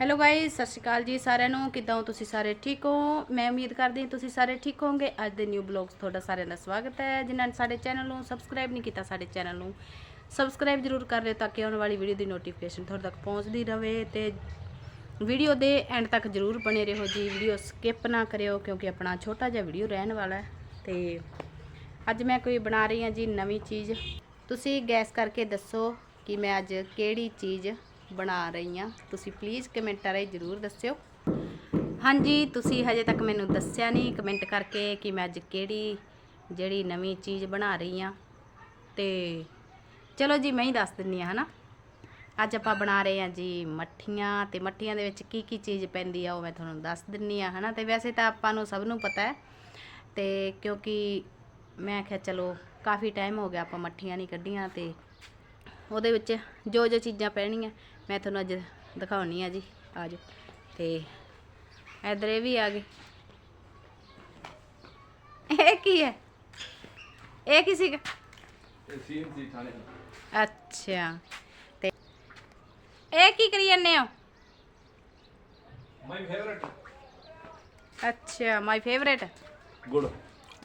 Hello guys ਸਤਿ ਸ਼੍ਰੀ ਅਕਾਲ ਜੀ ਸਾਰਿਆਂ ਨੂੰ। ਕਿੱਦਾਂ ਹੋ ਤੁਸੀਂ ਸਾਰੇ ਠੀਕ ਹੋ? ਮੈਂ ਉਮੀਦ ਕਰਦੀ ਹਾਂ ਤੁਸੀਂ ਸਾਰੇ ਠੀਕ ਹੋਵੋਗੇ। ਅੱਜ ਦੇ ਨਿਊ ਬਲੌਗਸ ਤੁਹਾਡਾ ਸਾਰਿਆਂ ਦਾ ਸਵਾਗਤ ਹੈ। ਜਿਨ੍ਹਾਂ ਨੇ ਸਾਡੇ ਚੈਨਲ ਨੂੰ ਸਬਸਕ੍ਰਾਈਬ ਨਹੀਂ ਕੀਤਾ ਸਾਡੇ ਚੈਨਲ ਨੂੰ ਸਬਸਕ੍ਰਾਈਬ ਜ਼ਰੂਰ ਕਰ ਲਿਓ ਤਾਂ ਕਿ ਆਉਣ ਵਾਲੀ ਵੀਡੀਓ ਦੀ ਨੋਟੀਫਿਕੇਸ਼ਨ ਤੁਹਾਡੇ ਤੱਕ ਪਹੁੰਚਦੀ ਰਹੇ ਤੇ ਵੀਡੀਓ ਦੇ ਐਂਡ ਤੱਕ ਜ਼ਰੂਰ ਬਣੇ ਰਹੋ ਜੀ। ਵੀਡੀਓ ਸਕਿਪ ਨਾ ਕਰਿਓ ਕਿਉਂਕਿ ਆਪਣਾ ਛੋਟਾ ਜਿਹਾ ਵੀਡੀਓ ਰਹਿਣ ਵਾਲਾ ਹੈ। ਤੇ ਅੱਜ ਮੈਂ ਕੋਈ ਬਣਾ ਰਹੀ ਹਾਂ ਜੀ ਨਵੀਂ ਚੀਜ਼। ਤੁਸੀਂ ਗੈਸ ਕਰਕੇ ਦੱਸੋ ਕਿ ਮੈਂ ਅੱਜ ਕਿਹੜੀ ਚੀਜ਼ ਬਣਾ ਰਹੀ ਹਾਂ। ਤੁਸੀਂ ਪਲੀਜ਼ ਕਮੈਂਟਾਂ ਰਾਹੀਂ ਜ਼ਰੂਰ ਦੱਸਿਓ। ਹਾਂਜੀ, ਤੁਸੀਂ ਹਜੇ ਤੱਕ ਮੈਨੂੰ ਦੱਸਿਆ ਨਹੀਂ ਕਮੈਂਟ ਕਰਕੇ ਕਿ ਮੈਂ ਅੱਜ ਕਿਹੜੀ, ਜਿਹੜੀ ਨਵੀਂ ਚੀਜ਼ ਬਣਾ ਰਹੀ ਹਾਂ। ਤੇ ਚਲੋ ਜੀ, ਮੈਂ ਹੀ ਦੱਸ ਦਿੰਨੀ ਆ ਹਨਾ। ਅੱਜ ਆਪਾਂ ਬਣਾ ਰਹੇ ਹਾਂ ਜੀ ਮੱਠੀਆਂ ਤੇ ਮੱਠੀਆਂ ਦੇ ਵਿੱਚ ਕੀ ਕੀ ਚੀਜ਼ ਪੈਂਦੀ ਆ ਉਹ ਮੈਂ ਤੁਹਾਨੂੰ ਦੱਸ ਦਿੰਨੀ ਆ ਹਨਾ। ਤੇ ਵੈਸੇ ਤਾਂ ਆਪਾਂ ਨੂੰ ਸਭ ਨੂੰ ਪਤਾ ਹੈ। ਤੇ ਕਿਉਂਕਿ ਮੈਂ ਕਿਹਾ ਚਲੋ, ਕਾਫੀ ਟਾਈਮ ਹੋ ਗਿਆ ਆਪਾਂ ਮੱਠੀਆਂ ਨਹੀਂ ਕੱਢੀਆਂ ਤੇ ਉਹਦੇ ਵਿੱਚ ਜੋ ਜੋ ਚੀਜ਼ਾਂ ਪੈਣੀਆਂ ਮੈਂ ਤੁਹਾਨੂੰ ਅੱਜ ਦਿਖਾਉਣੀ ਆ ਜੀ ਆਜੋ ਤੇ ਇਧਰ ਇਹ ਵੀ ਆ ਗਏ। ਇਹ ਕੀ ਹੈ? ਇਹ ਕੀ ਸੀਗਾ? ਸੀਨ ਸੀ ਥਾਣੇ ਅੱਛਾ। ਤੇ ਇਹ ਕੀ ਕਰੀ ਜਾਂਦੇ ਹੋ? ਮਾਈ ਫੇਵਰਟ ਅੱਛਾ ਮਾਈ ਫੇਵਰੇਟ ਗੁੜ।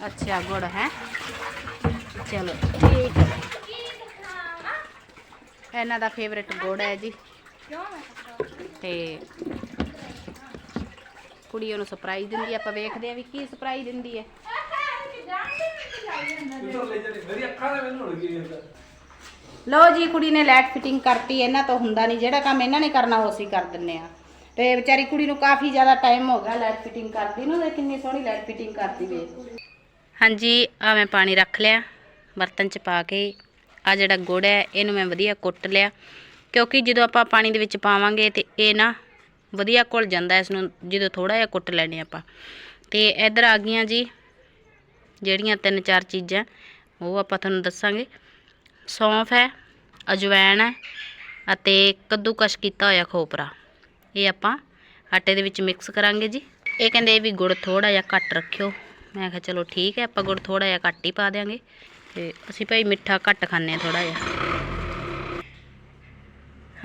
ਅੱਛਾ ਗੁੜ ਹੈ। ਚਲੋ। ਠੀਕ ਹੈ ਇਹਨਾਂ ਦਾ ਫੇਵਰੇਟ ਗੁੜ ਹੈ ਜੀ। ਤੇ ਕੁੜੀ ਉਹਨੂੰ ਸਰਪ੍ਰਾਈਜ਼ ਦਿੰਦੀ ਹੈ ਆਪਾਂ ਵੇਖਦੇ ਆ ਵੀ ਕੀ ਸਰਪ੍ਰਾਈਜ਼ ਦਿੰਦੀ ਹੈ ਮੇਰੀ ਜੀ, ਕੁੜੀ ਨੇ ਲਾਈਟ ਫਿਟਿੰਗ ਕਰਤੀ, ਇਹਨਾਂ ਤੋਂ ਹੁੰਦਾ ਨਹੀਂ, ਜਿਹੜਾ ਕੰਮ ਇਹਨਾਂ ਨੇ ਕਰਨਾ ਉਹ ਅਸੀਂ ਕਰ ਦਿੰਨੇ ਆ। ਤੇ ਵਿਚਾਰੀ ਕੁੜੀ ਨੂੰ ਕਾਫੀ ਜ਼ਿਆਦਾ ਟਾਈਮ ਹੋ ਗਿਆ ਲਾਈਟ ਫਿਟਿੰਗ ਕਰਦੀ ਨੂੰ ਤੇ ਕਿੰਨੀ ਸੋਹਣੀ ਲਾਈਟ ਫਿਟਿੰਗ ਕਰਦੀ ਵੇ ਹਾਂਜੀ ਆ ਮੈਂ ਪਾਣੀ ਰੱਖ ਲਿਆ, ਬਰਤਨ ਚ ਪਾ ਕੇ ਆ ਜਿਹੜਾ ਗੁੜ ਹੈ, ਇਹਨੂੰ ਮੈਂ ਵਧੀਆ ਕੁੱਟ ਲਿਆ। ਕਿਉਂਕਿ ਜਦੋਂ ਆਪਾਂ ਪਾਣੀ ਦੇ ਵਿੱਚ ਪਾਵਾਂਗੇ ਤੇ ਇਹ ਨਾ ਵਧੀਆ ਘੁਲ ਜਾਂਦਾ ਇਸ ਨੂੰ, ਜਦੋਂ ਥੋੜਾ ਜਿਹਾ ਕੁੱਟ ਲੈਣੇ ਆਪਾਂ। ਤੇ ਇੱਧਰ ਆ ਗਈਆਂ ਜੀ, ਜਿਹੜੀਆਂ ਤਿੰਨ ਚਾਰ ਚੀਜ਼ਾਂ, ਉਹ ਆਪਾਂ ਤੁਹਾਨੂੰ ਦੱਸਾਂਗੇ। ਸੌਂਫ ਹੈ ਅਜਵਾਇਣ ਹੈ ਅਤੇ ਕੱਦੂਕਸ਼ ਕੀਤਾ ਹੋਇਆ ਖੋਪਰਾ। ਇਹ ਆਪਾਂ ਆਟੇ ਦੇ ਵਿੱਚ ਮਿਕਸ ਕਰਾਂਗੇ ਜੀ। ਇਹ ਕਹਿੰਦੇ ਵੀ ਗੁੜ ਥੋੜਾ ਜਿਹਾ ਘੱਟ ਰੱਖਿਓ। ਮੈਂ ਕਿਹਾ ਚਲੋ ਠੀਕ ਹੈ, ਆਪਾਂ ਗੁੜ ਥੋੜਾ ਜਿਹਾ ਘੱਟ ਹੀ ਪਾ ਦਿਆਂਗੇ। ਤੇ ਅਸੀਂ ਭਾਈ ਮਿੱਠਾ ਘੱਟ ਖਾਂਦੇ ਹਾਂ ਥੋੜਾ ਜਿਹਾ।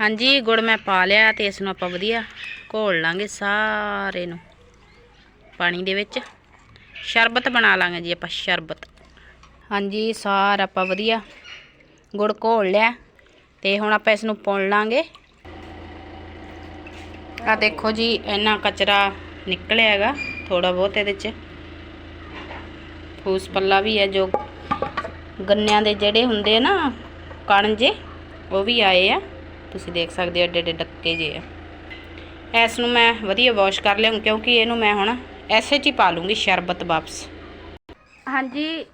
ਹਾਂਜੀ, ਗੁੜ ਮੈਂ ਪਾ ਲਿਆ ਤੇ ਇਸ ਨੂੰ ਆਪਾਂ ਵਧੀਆ ਘੋਲ ਲਾਂਗੇ ਸਾਰੇ ਨੂੰ ਪਾਣੀ ਦੇ ਵਿੱਚ। ਸ਼ਰਬਤ ਬਣਾ ਲਾਂਗੇ ਜੀ ਆਪਾਂ, ਸ਼ਰਬਤ। ਹਾਂਜੀ, ਸਾਰਾ ਆਪਾਂ ਵਧੀਆ ਗੁੜ ਘੋਲ ਲਿਆ ਤੇ ਹੁਣ ਆਪਾਂ ਇਸ ਨੂੰ ਪੁਣ ਲਾਂਗੇ। ਆ ਦੇਖੋ ਜੀ, ਇੰਨਾ ਕਚਰਾ ਨਿਕਲਿਆ ਹੈਗਾ ਥੋੜਾ ਬਹੁਤ ਇਹਦੇ ਚ। ਫੂਸ ਪੱਲਾ ਵੀ ਹੈ, ਜੋ ਗੰਨਿਆਂ ਦੇ ਜਿਹੜੇ ਹੁੰਦੇ ਆ ਨਾ, ਕਣ ਜੇ, ਉਹ ਵੀ ਆਏ ਆ। ਤੁਸੀਂ ਦੇਖ ਸਕਦੇ ਹੋ ਏਡੇ ਏਡੇ ਡੱਕੇ ਜੇ ਆ। ਇਸ ਨੂੰ ਮੈਂ ਵਧੀਆ ਵਾਸ਼ ਕਰ ਲਿਆ ਕਿਉਂਕਿ ਇਹਨੂੰ ਮੈਂ ਹੁਣ ਐਸੇ ਚ ਹੀ ਪਾ ਲੂੰਗੀ ਸ਼ਰਬਤ ਵਾਪਸ। ਹਾਂਜੀ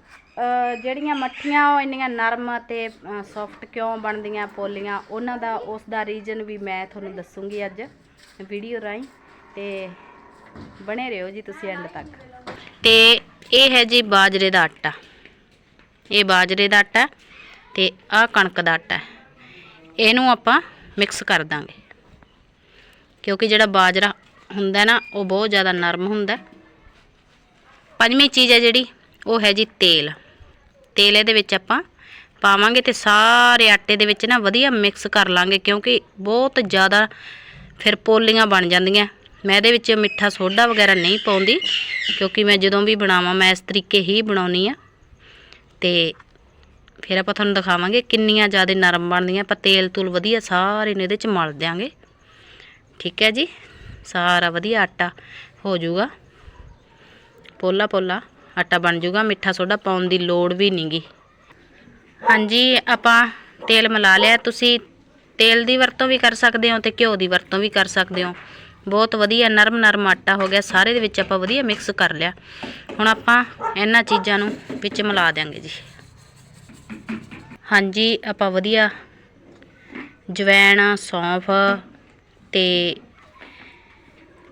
ਜਿਹੜੀਆਂ ਮੱਠੀਆਂ ਉਹ ਇੰਨੀਆਂ ਨਰਮ ਤੇ ਸੌਫਟ ਕਿਉਂ ਬਣਦੀਆਂ ਪੋਲੀਆਂ ਉਹਨਾਂ ਦਾ ਉਸ ਦਾ ਰੀਜ਼ਨ ਵੀ ਮੈਂ ਤੁਹਾਨੂੰ ਦੱਸੂਗੀ ਅੱਜ ਵੀਡੀਓ ਰਾਹੀਂ ਤੇ ਬਣੇ ਰਹੋ ਜੀ ਤੁਸੀਂ ਐਂਡ ਤੱਕ। ਤੇ ਇਹ ਹੈ ਜੀ ਬਾਜਰੇ ਦਾ ਆਟਾ। ਇਹ ਬਾਜਰੇ ਦਾ ਆਟਾ ਤੇ ਆਹ ਕਣਕ ਦਾ ਆਟਾ। ਇਹਨੂੰ ਆਪਾਂ ਮਿਕਸ ਕਰ ਦਾਂਗੇ। ਕਿਉਂਕਿ ਜਿਹੜਾ ਬਾਜਰਾ ਹੁੰਦਾ ਨਾ, ਉਹ ਬਹੁਤ ਜ਼ਿਆਦਾ ਨਰਮ ਹੁੰਦਾ। ਪੰਜਵੀਂ ਚੀਜ਼ ਹੈ ਜਿਹੜੀ, ਉਹ ਹੈ ਜੀ ਤੇਲ। ਤੇਲ ਇਹਦੇ ਵਿੱਚ ਆਪਾਂ ਪਾਵਾਂਗੇ ਤੇ ਸਾਰੇ ਆਟੇ ਦੇ ਵਿੱਚ ਨਾ ਵਧੀਆ ਮਿਕਸ ਕਰ ਲਾਂਗੇ, ਕਿਉਂਕਿ ਬਹੁਤ ਜ਼ਿਆਦਾ ਫਿਰ ਪੋਲੀਆਂ ਬਣ ਜਾਂਦੀਆਂ। ਮੈਂ ਇਹਦੇ ਵਿੱਚ ਮਿੱਠਾ ਸੋਡਾ ਵਗੈਰਾ ਨਹੀਂ ਪਾਉਂਦੀ, ਕਿਉਂਕਿ ਮੈਂ ਜਦੋਂ ਵੀ ਬਣਾਵਾਂ, ਮੈਂ ਇਸ ਤਰੀਕੇ ਹੀ ਬਣਾਉਣੀ ਆ ਤੇ ਫਿਰ ਆਪਾਂ ਤੁਹਾਨੂੰ ਦਿਖਾਵਾਂਗੇ ਕਿੰਨੀਆਂ ਜ਼ਿਆਦਾ ਨਰਮ ਬਣਦੀਆਂ, ਆਪਾਂ ਤੇਲ ਤੂਲ ਵਧੀਆ ਸਾਰੇ ਨੂੰ ਇਹਦੇ ਚ ਮਲ ਦਿਆਂਗੇ। ਠੀਕ ਹੈ ਜੀ? ਸਾਰਾ ਵਧੀਆ ਆਟਾ ਹੋ ਜਾਊਗਾ। ਪੋਲਾ ਪੋਲਾ ਆਟਾ ਬਣ ਜਾਊਗਾ, ਮਿੱਠਾ ਸੋਡਾ ਪਾਉਣ ਦੀ ਲੋੜ ਵੀ ਨਹੀਂਗੀ ਹਾਂਜੀ, ਆਪਾਂ ਤੇਲ ਮਿਲਾ ਲਿਆ। ਤੁਸੀਂ ਤੇਲ ਦੀ ਵਰਤੋਂ ਵੀ ਕਰ ਸਕਦੇ ਹੋ ਤੇ ਘਿਓ ਦੀ ਵਰਤੋਂ ਵੀ ਕਰ ਸਕਦੇ ਹੋ। ਬਹੁਤ ਵਧੀਆ ਨਰਮ ਨਰਮ ਆਟਾ ਹੋ ਗਿਆ। ਸਾਰੇ ਦੇ ਵਿੱਚ ਆਪਾਂ ਵਧੀਆ ਮਿਕਸ ਕਰ ਲਿਆ। ਹੁਣ ਆਪਾਂ ਇਹਨਾਂ ਚੀਜ਼ਾਂ ਨੂੰ ਵਿੱਚ ਮਿਲਾ ਦਿਆਂਗੇ ਜੀ। ਹਾਂਜੀ, ਆਪਾਂ ਵਧੀਆ। ਜਵੈਣ, ਸੌਂਫ ਤੇ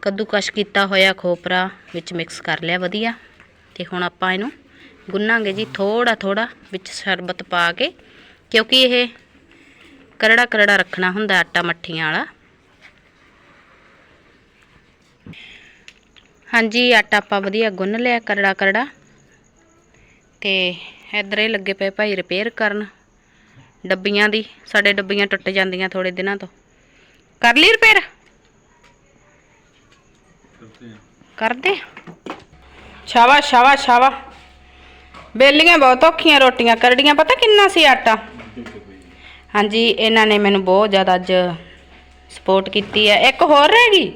ਕੱਦੂਕਸ਼ ਕੀਤਾ ਹੋਇਆ ਖੋਪਰਾ ਵਿੱਚ ਮਿਕਸ ਕਰ ਲਿਆ ਵਧੀਆ। ਤੇ ਹੁਣ ਆਪਾਂ ਇਹਨੂੰ ਗੁੰਨਾਂਗੇ ਜੀ ਥੋੜਾ ਥੋੜਾ ਵਿੱਚ ਸ਼ਰਬਤ ਪਾ ਕੇ, ਕਿਉਂਕਿ ਇਹ ਕਰੜਾ ਕਰੜਾ ਰੱਖਣਾ ਹੁੰਦਾ ਆਟਾ ਮੱਠੀਆਂ ਵਾਲਾ। ਹਾਂਜੀ, ਆਟਾ ਆਪਾਂ ਵਧੀਆ ਗੁੰਨ ਲਿਆ ਕਰੜਾ ਕਰੜਾ। ਤੇ ਇੱਧਰ ਇਹ ਲੱਗੇ ਪਏ ਭਾਈ ਰਿਪੇਅਰ ਕਰਨ। ਡੱਬੀਆਂ ਦੀ ਸਾਡੇ ਡੱਬੀਆਂ ਟੁੱਟ ਜਾਂਦੀਆਂ ਥੋੜੇ ਦਿਨਾਂ ਤੋਂ। ਕਰ ਲਈ ਰਿਪੇਅਰ? ਕਰਦੇ ਸ਼ਾਵਾ ਸ਼ਾਵਾ ਸ਼ਾਵਾ ਬੇਲੀਆਂ ਬਹੁਤ ਔਖੀਆਂ ਰੋਟੀਆਂ ਕਰੜੀਆਂ ਪਤਾ ਕਿੰਨਾ ਸੀ ਆਟਾ? ਹਾਂਜੀ ਇਹਨਾਂ ਨੇ ਮੈਨੂੰ ਬਹੁਤ ਜ਼ਿਆਦਾ ਅੱਜ ਸਪੋਰਟ ਕੀਤੀ ਹੈ। ਇੱਕ ਹੋਰ ਰਹਿ ਗਈ?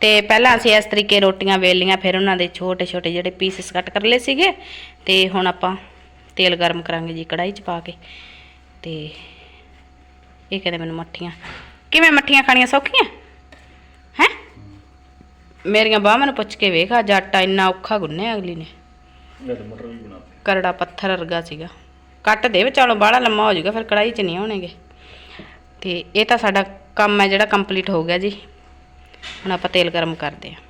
ਤੇ ਪਹਿਲਾਂ ਅਸੀਂ ਇਸ ਤਰੀਕੇ ਰੋਟੀਆਂ ਵੇਲੀਆਂ ਫਿਰ ਉਹਨਾਂ ਦੇ ਛੋਟੇ ਛੋਟੇ ਜਿਹੜੇ ਪੀਸਸ ਕੱਟ ਕਰ ਲਏ ਸੀਗੇ ਤੇ ਹੁਣ ਆਪਾਂ ਤੇਲ ਗਰਮ ਕਰਾਂਗੇ ਜੀ ਕੜਾਈ 'ਚ ਪਾ ਕੇ। ਤੇ ਇਹ ਕਹਿੰਦੇ ਮੈਨੂੰ ਮੱਠੀਆਂ। ਕਿਵੇਂ ਮੱਠੀਆਂ ਖਾਣੀਆਂ ਸੌਖੀਆਂ? ਹੈ? ਮੇਰੀਆਂ ਬਾਹਾਂ ਨੂੰ ਪੁੱਛ ਕੇ ਵੇਖ ਅੱਜ ਆਟਾ ਇੰਨਾ ਔਖਾ ਗੁੰਨਿਆ ਅਗਲੀ ਨੇ। ਮਟਰ ਵੀ ਬਣਾਤੇ ਕਰੜਾ ਪੱਥਰ ਵਰਗਾ ਸੀਗਾ। ਕੱਟ ਦੇ ਵਿਚਾਲੋਂ ਬਾਹਲਾ ਲੰਮਾ ਹੋ ਜਾਊਗਾ ਫਿਰ ਕੜਾਈ 'ਚ ਨਹੀਂ ਆਉਣਗੇ। ਤੇ ਇਹ ਤਾਂ ਸਾਡਾ ਕੰਮ ਹੈ ਜਿਹੜਾ ਕੰਪਲੀਟ ਹੋ ਗਿਆ ਜੀ। ਹੁਣ ਆਪਾਂ ਤੇਲ ਗਰਮ ਕਰਦੇ ਹਾਂ।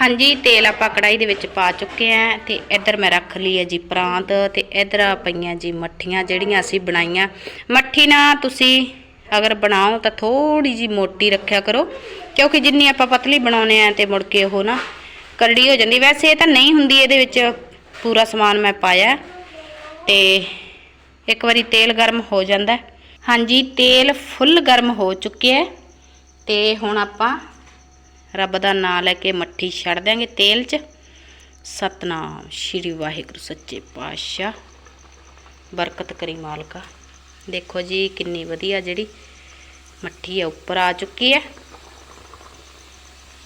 ਹਾਂਜੀ, ਤੇਲ ਆਪਾਂ ਕੜਾਈ ਦੇ ਵਿੱਚ ਪਾ ਚੁੱਕੇ ਆ ਤੇ ਇੱਧਰ ਮੈਂ ਰੱਖ ਲਈ ਹੈ ਜੀ ਪ੍ਰਾਂਤ ਤੇ ਇੱਧਰ ਆ ਪਈਆਂ ਜੀ ਮੱਠੀਆਂ ਜਿਹੜੀਆਂ ਅਸੀਂ ਬਣਾਈਆਂ। ਮੱਠੀ ਨਾ ਤੁਸੀਂ ਅਗਰ ਬਣਾਓ ਤਾਂ ਥੋੜੀ ਜੀ ਮੋਟੀ ਰੱਖਿਆ ਕਰੋ, ਕਿਉਂਕਿ ਜਿੰਨੀ ਆਪਾਂ ਪਤਲੀ ਬਣਾਉਨੇ ਆ ਤੇ ਮੁੜ ਕੇ ਉਹ ਨਾ ਕਰੜੀ ਹੋ ਜਾਂਦੀ। ਵੈਸੇ ਇਹ ਤਾਂ ਨਹੀਂ ਹੁੰਦੀ, ਇਹਦੇ ਵਿੱਚ ਪੂਰਾ ਸਮਾਨ ਮੈਂ ਪਾਇਆ ਤੇ ਇੱਕ ਵਾਰੀ ਤੇਲ ਗਰਮ ਹੋ ਜਾਂਦਾ ਹਾਂਜੀ, ਤੇਲ ਫੁੱਲ ਗਰਮ ਹੋ ਚੁੱਕਿਆ ਹੈ ਤੇ ਹੁਣ ਆਪਾਂ ਰੱਬ ਦਾ ਨਾਮ ਲੈ ਕੇ ਮੱਠੀ ਛੱਡ ਦਿਆਂਗੇ ਤੇਲ 'ਚ। ਸਤਨਾਮ, ਸ਼੍ਰੀ ਵਾਹਿਗੁਰੂ ਸੱਚੇ ਪਾਤਸ਼ਾਹ। ਬਰਕਤ ਕਰੀ ਮਾਲਕਾ। ਦੇਖੋ ਜੀ, ਕਿੰਨੀ ਵਧੀਆ ਜਿਹੜੀ ਮੱਠੀ ਹੈ ਉੱਪਰ ਆ ਚੁੱਕੀ ਹੈ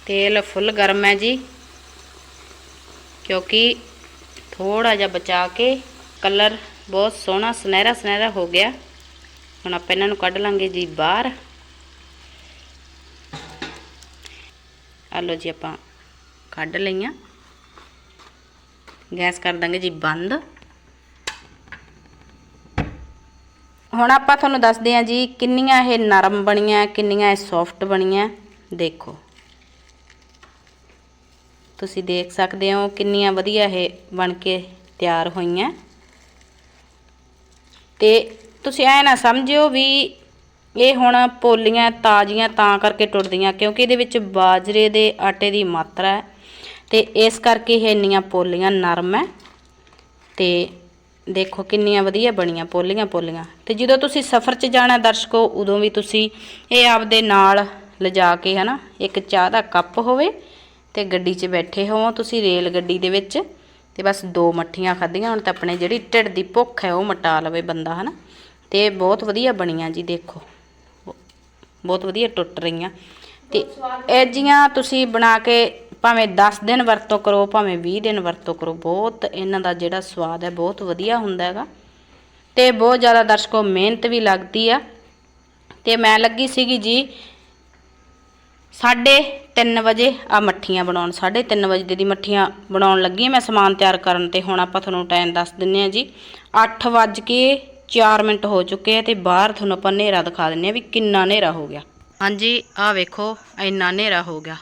ਤੇਲ ਫੁੱਲ ਗਰਮ ਹੈ ਜੀ। ਕਿਉਂਕਿ ਥੋੜਾ ਜਿਹਾ ਬਚਾ ਕੇ ਕਲਰ ਬਹੁਤ ਸੋਹਣਾ ਸੁਨਹਿਰਾ ਸੁਨਹਿਰਾ ਹੋ ਗਿਆ। ਹੁਣ ਆਪਾਂ ਇਹਨਾਂ ਨੂੰ ਕੱਢ ਲਾਂਗੇ ਜੀ ਬਾਹਰ। ਆ ਲਓ ਜੀ ਆਪਾਂ ਕੱਢ ਲਈਆਂ। ਗੈਸ ਕਰ ਦਾਂਗੇ ਜੀ ਬੰਦ। ਹੁਣ ਆਪਾਂ ਤੁਹਾਨੂੰ ਦੱਸਦੇ ਹਾਂ ਜੀ ਕਿੰਨੀਆਂ ਇਹ ਨਰਮ ਬਣੀਆਂ, ਕਿੰਨੀਆਂ ਇਹ ਸੌਫਟ ਬਣੀਆਂ। ਦੇਖੋ। ਤੁਸੀਂ ਦੇਖ ਸਕਦੇ ਹੋ ਕਿੰਨੀਆਂ ਵਧੀਆ ਇਹ ਬਣ ਕੇ ਤਿਆਰ ਹੋਈਆਂ। ਤੇ ਤੁਸੀਂ ਐ ਨਾ ਸਮਝਿਓ ਵੀ ਇਹ ਹੁਣ ਪੋਲੀਆਂ ਤਾਜ਼ੀਆਂ ਤਾਂ ਕਰਕੇ ਟੁੱਟਦੀਆਂ ਕਿਉਂਕਿ ਇਹਦੇ ਵਿੱਚ ਬਾਜਰੇ ਦੇ ਆਟੇ ਦੀ ਮਾਤਰਾ ਹੈ ਤੇ ਇਸ ਕਰਕੇ ਇਹ ਇੰਨੀਆਂ ਪੋਲੀਆਂ ਨਰਮ ਹੈ ਤੇ ਦੇਖੋ ਕਿੰਨੀਆਂ ਵਧੀਆ ਬਣੀਆਂ ਪੋਲੀਆਂ ਪੋਲੀਆਂ। ਤੇ ਜਦੋਂ ਤੁਸੀਂ ਸਫ਼ਰ 'ਚ ਜਾਣਾ ਦਰਸ਼ਕੋ, ਉਦੋਂ ਵੀ ਤੁਸੀਂ ਇਹ ਆਪਦੇ ਨਾਲ ਲਿਜਾ ਕੇ ਹਨਾ, ਇੱਕ ਚਾਹ ਦਾ ਕੱਪ ਹੋਵੇ ਤੇ ਗੱਡੀ 'ਚ ਬੈਠੇ ਹੋਵੋ ਤੁਸੀਂ ਰੇਲ ਗੱਡੀ ਦੇ ਵਿੱਚ ਤੇ ਬਸ ਦੋ ਮੱਠੀਆਂ ਖਾਧੀਆਂ, ਹੁਣ ਤਾਂ ਆਪਣੇ ਜਿਹੜੀ ਢਿੱਡ ਦੀ ਭੁੱਖ ਹੈ ਉਹ ਮਟਾ ਲਵੇ ਬੰਦਾ ਹਨਾ। ਤੇ ਬਹੁਤ ਵਧੀਆ ਬਣੀਆਂ ਜੀ, ਦੇਖੋ। ਬਹੁਤ ਵਧੀਆ ਟੁੱਟ ਰਹੀਆਂ। ਤੇ ਇਹ ਜੀਆਂ ਤੁਸੀਂ ਬਣਾ ਕੇ ਭਾਵੇਂ 10 ਦਿਨ ਵਰਤੋਂ ਕਰੋ, ਭਾਵੇਂ 20 ਦਿਨ ਵਰਤੋਂ ਕਰੋ, ਬਹੁਤ ਇਹਨਾਂ ਦਾ ਜਿਹੜਾ ਸਵਾਦ ਹੈ, ਬਹੁਤ ਵਧੀਆ ਹੁੰਦਾ ਹੈਗਾ। ਤੇ ਬਹੁਤ ਜ਼ਿਆਦਾ ਦਰਸ਼ਕੋ, ਮਿਹਨਤ ਵੀ ਲੱਗਦੀ ਆ। ਤੇ ਮੈਂ ਲੱਗੀ ਸੀਗੀ ਜੀ ਸਾਢੇ 3 ਵਜੇ ਆ ਮੱਠੀਆਂ ਬਣਾਉਣ। ਸਾਢੇ 3 ਵਜੇ ਦੀ ਮੱਠੀਆਂ ਬਣਾਉਣ ਲੱਗੀ ਮੈਂ ਸਮਾਨ ਤਿਆਰ ਕਰਨ ਤੇ ਹੁਣ ਆਪਾਂ ਤੁਹਾਨੂੰ ਟਾਈਮ ਦੱਸ ਦਿੰਨੇ ਆ ਜੀ। 8 ਵੱਜ ਕੇ 4 ਮਿੰਟ ਹੋ ਚੁੱਕੇ ਆ ਤੇ ਬਾਹਰ ਤੁਹਾਨੂੰ ਆਪਾਂ ਹਨੇਰਾ ਦਿਖਾ ਦਿੰਨੇ ਆ ਵੀ ਕਿੰਨਾ ਹਨੇਰਾ ਹੋ ਗਿਆ। ਹਾਂਜੀ ਆਹ ਵੇਖੋ ਇੰਨਾ ਹਨੇਰਾ ਹੋ ਗਿਆ।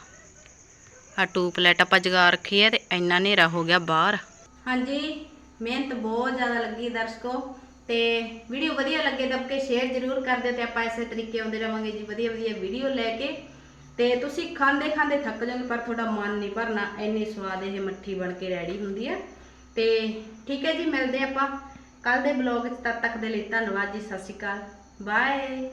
ਆ ਟੂਪਲੈਟ ਆਪਾਂ ਜਗਾ ਰੱਖੀ ਹੈ ਤੇ ਇੰਨਾ ਹਨੇਰਾ ਹੋ ਗਿਆ ਬਾਹਰ। ਹਾਂਜੀ ਮਿਹਨਤ ਬਹੁਤ ਜ਼ਿਆਦਾ ਲੱਗੀ ਦਰਸ਼ਕੋ ਤੇ ਵੀਡੀਓ ਵਧੀਆ ਲੱਗੇ ਤਾਂ ਆਪਕੇ ਸ਼ੇਅਰ ਜ਼ਰੂਰ ਕਰ ਦਿਓ ਤੇ ਆਪਾਂ ਇਸੇ ਤਰੀਕੇ ਆਉਂਦੇ ਰਵਾਂਗੇ ਜੀ ਵਧੀਆ ਵਧੀਆ ਵੀਡੀਓ ਲੈ ਕੇ। ਤੇ ਤੁਸੀਂ ਖਾਂਦੇ ਖਾਂਦੇ ਥੱਕ ਜਾਓਗੇ ਪਰ ਤੁਹਾਡਾ ਮਨ ਨਹੀਂ ਭਰਨਾ ਇੰਨੀ ਸਵਾਦ ਇਹ ਮੱਠੀ ਬਣ ਕੇ ਰੈਡੀ ਹੁੰਦੀ ਹੈ ਤੇ ਠੀਕ ਹੈ ਜੀ ਮਿਲਦੇ ਆਪਾਂ। ਕੱਲ ਦੇ ਬਲੌਗ 'ਚ ਤਦ ਤੱਕ ਦੇ ਲਈ ਧੰਨਵਾਦ ਜੀ ਸਤਿ ਸ਼੍ਰੀ ਅਕਾਲ। ਬਾਏ